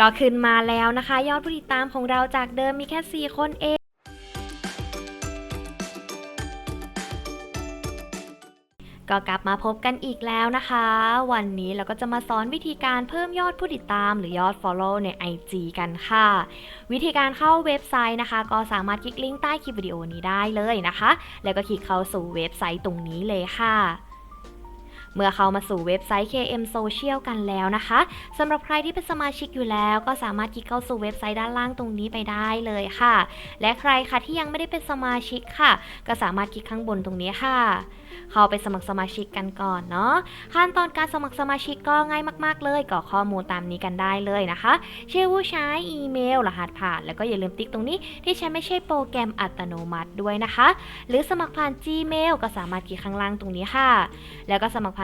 ก็ขึ้นมาแล้วนะคะ ยอดผู้ติดตามของเราจากเดิมมีแค่ 4 คนเองก็กลับมาพบกันอีกแล้วนะคะ วันนี้เราก็จะมาสอนวิธีการเพิ่มยอดผู้ติดตามหรือยอด Follow ใน IG กันค่ะ วิธีการเข้าเว็บไซต์นะคะ ก็สามารถคลิกลิงก์ใต้คลิปวิดีโอนี้ได้เลยนะคะ แล้วก็คลิกเข้าสู่เว็บไซต์ตรงนี้เลยค่ะ เมื่อเข้ามาสู่เว็บไซต์ KM Social กันแล้วนะคะสำหรับใครที่เป็นสมาชิกอยู่แล้ว ก็สามารถคลิกเข้าสู่เว็บไซต์ด้านล่างตรงนี้ไปได้เลยค่ะ และใครคะที่ยังไม่ได้เป็นสมาชิกค่ะ ก็สามารถคลิกข้างบนตรงนี้ค่ะ เข้าไปสมัครสมาชิกกันก่อนเนาะขั้นตอนการสมัครสมาชิกก็ง่ายมากๆเลยกรอกข้อมูลตามนี้กันได้เลยนะคะ ชื่อผู้ใช้อีเมล รหัสผ่าน แล้วก็อย่าลืมติ๊กตรงนี้ที่ใช้ไม่ใช่โปรแกรมอัตโนมัติด้วยนะคะ หรือสมัครผ่าน Gmail ก็สามารถคลิกข้างล่างตรงนี้ค่ะ แล้วก็สมัครผ่าน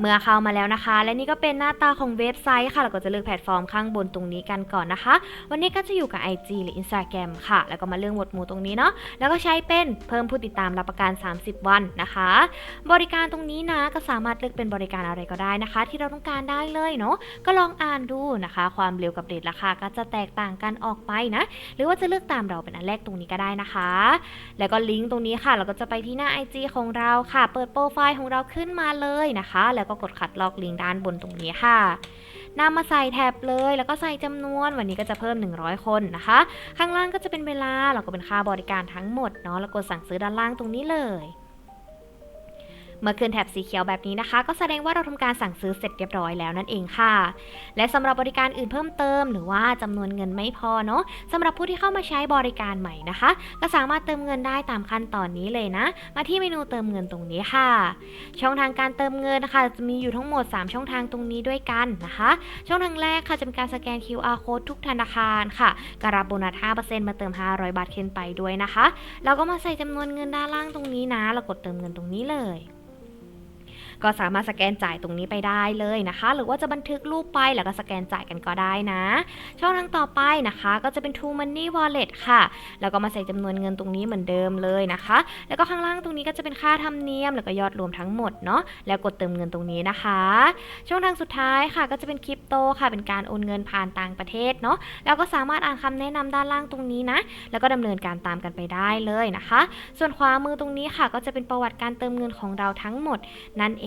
เมื่อเข้ามาแล้วนะคะ และนี่ก็เป็นหน้าตาของเว็บไซต์ค่ะ เราก็จะเลือกแพลตฟอร์มข้างบนตรงนี้กันก่อนนะคะ วันนี้ก็จะอยู่กับ IG หรือ Instagram ค่ะ แล้วก็มาเลือกหมวดหมู่ตรงนี้เนาะ แล้วก็ใช้เป็นเพิ่มผู้ติดตามรับประกัน 30 วันนะคะ บริการตรงนี้นะก็สามารถเลือกเป็นบริการอะไรก็ได้นะคะ ที่เราต้องการได้เลยเนาะ ก็ลองอ่านดูนะคะ ความเร็วกับเรทราคาก็จะแตกต่างกันออกไปนะ หรือว่าจะเลือกตามเราเป็นอันแรกตรงนี้ก็ได้นะคะ แล้วก็ลิงก์ตรงนี้ค่ะ เราก็จะไปที่หน้า IG ของเราค่ะ เปิดโปรไฟล์ของเราขึ้นมาเลยนะคะแล้วก็กดขัดลอกลิงก์ด้านบนตรงนี้ค่ะนำมาใส่แท็บเลยแล้วก็ใส่จำนวนวันนี้ก็จะเพิ่ม 100 คนนะคะ ข้างล่างก็จะเป็นเวลาแล้วก็เป็นค่าบริการทั้งหมดเนาะแล้วกดสั่งซื้อด้านล่างตรงนี้เลย เมื่อขึ้นแถบสีเขียวแบบนี้นะคะ ก็แสดงว่าเราทำการสั่งซื้อเสร็จเรียบร้อยแล้วนั่นเองค่ะ และสำหรับบริการอื่นเพิ่มเติม หรือว่าจำนวนเงินไม่พอเนาะสำหรับผู้ที่เข้ามาใช้บริการใหม่นะคะ ก็สามารถเติมเงินได้ตามขั้นตอนนี้เลยนะ มาที่เมนูเติมเงินตรงนี้ค่ะ ช่องทางการเติมเงินนะคะจะมีอยู่ทั้งหมด 3 ช่องทางตรงนี้ด้วยกันนะคะ ช่องทางแรกค่ะจะเป็นการสแกน QR code ทุกธนาคารค่ะการับโบนัส5%มาเติม 500 บาทขึ้นไปด้วยนะคะ แล้วก็มาใส่จำนวนเงินด้านล่างตรงนี้นะ แล้วกดเติมเงินตรงนี้เลย ก็สามารถสแกนจ่ายตรงนี้ไปได้เลยนะคะ หรือว่าจะบันทึกรูปไปแล้วก็สแกนจ่ายกันก็ได้นะ ช่องทางต่อไปนะคะ ก็จะเป็น True Money Wallet ค่ะ แล้วก็มาใส่จำนวนเงินตรงนี้เหมือนเดิมเลยนะคะ แล้วก็ข้างล่างตรงนี้ก็จะเป็นค่าธรรมเนียม แล้วก็ยอดรวมทั้งหมดเนาะแล้วกดเติมเงินตรงนี้นะคะ ช่องทางสุดท้ายค่ะ ก็จะเป็นคริปโตค่ะ เป็นการโอนเงินผ่านต่างประเทศเนาะแล้วก็สามารถอ่านคำแนะนำด้านล่างตรงนี้นะ แล้วก็ดำเนินการตามกันไปได้เลยนะคะ ส่วนขวามือตรงนี้ค่ะ ก็จะเป็นประวัติการเติมเงินของเราทั้งหมดนั่นเอ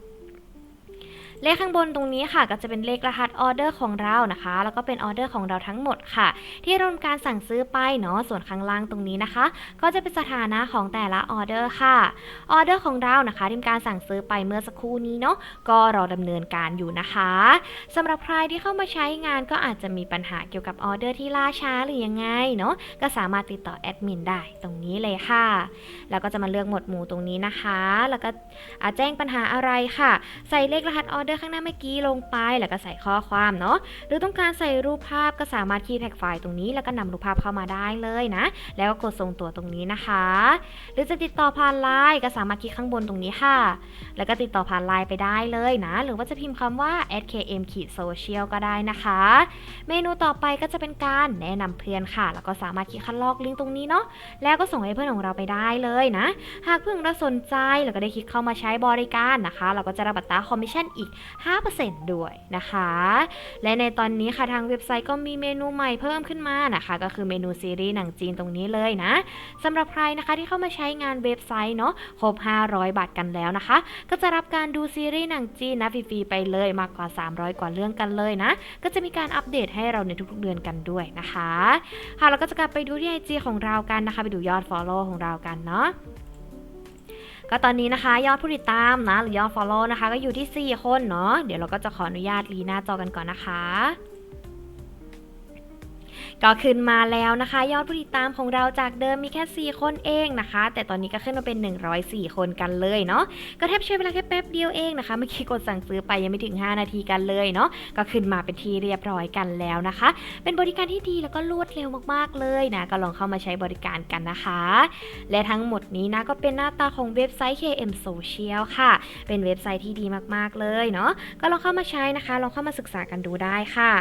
เลขข้างบนตรงนี้ค่ะ ก็จะเป็นเลขรหัสออเดอร์ของเรานะคะ แล้วก็เป็นออเดอร์ของเราทั้งหมดค่ะ ที่ราทำการสั่งซื้อไปเนาะส่วนข้างล่างตรงนี้นะคะ ก็จะเป็นสถานะของแต่ละออเดอร์ค่ะออเดอร์ของเรานะคะที่การสั่งซื้อไปเมื่อสักครู่นี้เนาะก็รอดำเนินการอยู่นะคะสำหรับใครที่เข้ามาใช้งานก็อาจจะมีปัญหาเกี่ยวกับออเดอร์ที่ล่าช้าหรือยังไงเนาะก็สามารถติดต่อแอดมินได้ตรงนี้เลยค่ะ แล้วก็จะมาเลือกหมวดหมู่ตรงนี้นะคะ แล้วก็แจ้งปัญหาอะไรค่ะ ใส่เลขรหัสออเดอร์ข้างหน้าเมื่อกี้ลงไปแล้วก็ใส่ข้อความเนาะหรือต้องการใส่รูปภาพก็สามารถคีย์แท็กไฟล์ตรงนี้ แล้วก็นำรูปภาพเข้ามาได้เลยนะ แล้วก็กดส่งตัวตรงนี้นะคะ หรือจะติดต่อผ่านไลน์ก็สามารถคลิกข้างบนตรงนี้ค่ะ แล้วก็ติดต่อผ่านไลน์ไปได้เลยนะ หรือว่าจะพิมพ์คำว่า @km ขีด social ก็ได้นะคะ เมนูต่อไปก็จะเป็นการแนะนำเพื่อนค่ะ แล้วก็สามารถคลิกคัดลอกลิงก์ตรงนี้เนาะแล้วก็ส่งให้เพื่อนของเราไปได้เลยนะ หากเพื่อนเราสนใจแล้วก็ได้คลิกเข้ามาใช้บริการนะคะ เราก็จะรับบัตรคอมมิชชั่นอีก5%ด้วยนะคะ และในตอนนี้ค่ะทางเว็บไซต์ก็มีเมนูใหม่เพิ่มขึ้นมานะคะ ก็คือเมนูซีรีส์หนังจีนตรงนี้เลยนะสำหรับใครนะคะที่เข้ามาใช้งานเว็บไซต์เนาะครบ 500 บาทกันแล้วนะคะ ก็จะรับการดูซีรีส์หนังจีนนะฟรีๆไปเลยมากกว่า 300 กว่าเรื่องกันเลยนะ ก็จะมีการอัปเดตให้เราในทุกๆเดือนกันด้วยนะคะค่ะเราก็จะกลับไปดูที่ IG ของเรากันนะคะ ไปดูยอด Follow ของเรากันเนาะ ก็ตอนนี้นะคะ ยอดผู้ติดตามนะ หรือยอด Follow นะคะ ก็อยู่ที่ 4 คนเนาะเดี๋ยวเราก็จะขออนุญาตรีหน้าจอกันก่อนนะคะ ก็ขึ้นมาแล้วนะคะ ยอดผู้ติดตามของเราจากเดิมมีแค่ 4 คนเองนะคะ แต่ตอนนี้ก็ขึ้นมาเป็น 104 คนกันเลยเนาะก็แทบใช้เวลาแค่แป๊บเดียวเองนะคะเมื่อกี้กดสั่งซื้อไปยังไม่ถึง 5 นาทีกันเลยเนาะก็ขึ้นมาเป็นทีเรียบร้อยกันแล้วนะคะ เป็นบริการที่ดีแล้วก็รวดเร็วมากๆเลยนะก็ลองเข้ามาใช้บริการกันนะคะ และทั้งหมดนี้นะก็เป็นหน้าตาของเว็บไซต์ KM Social ค่ะ เป็นเว็บไซต์ที่ดีมากๆเลยเนาะก็ลองเข้ามาใช้นะคะลองเข้ามาศึกษากันดูได้ค่ะ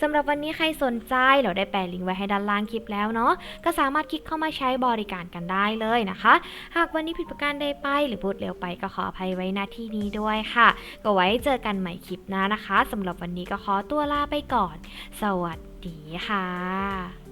สำหรับวันนี้ใครสนใจเราได้แปละลิงก์ไว้ให้ด้านล่างคลิปแล้วเนาะก็สามารถคลิกเข้ามาใช้บริการกันได้เลยนะคะ หากวันนี้ผิดประการใดไปหรือพูดเร็วไปก็ขออภัยไว้หน้าที่นี้ด้วยค่ะ ก็ไว้เจอกันใหม่คลิปหน้านะคะสำหรับวันนี้ก็ขอตัวลาไปก่อน สวัสดีค่ะ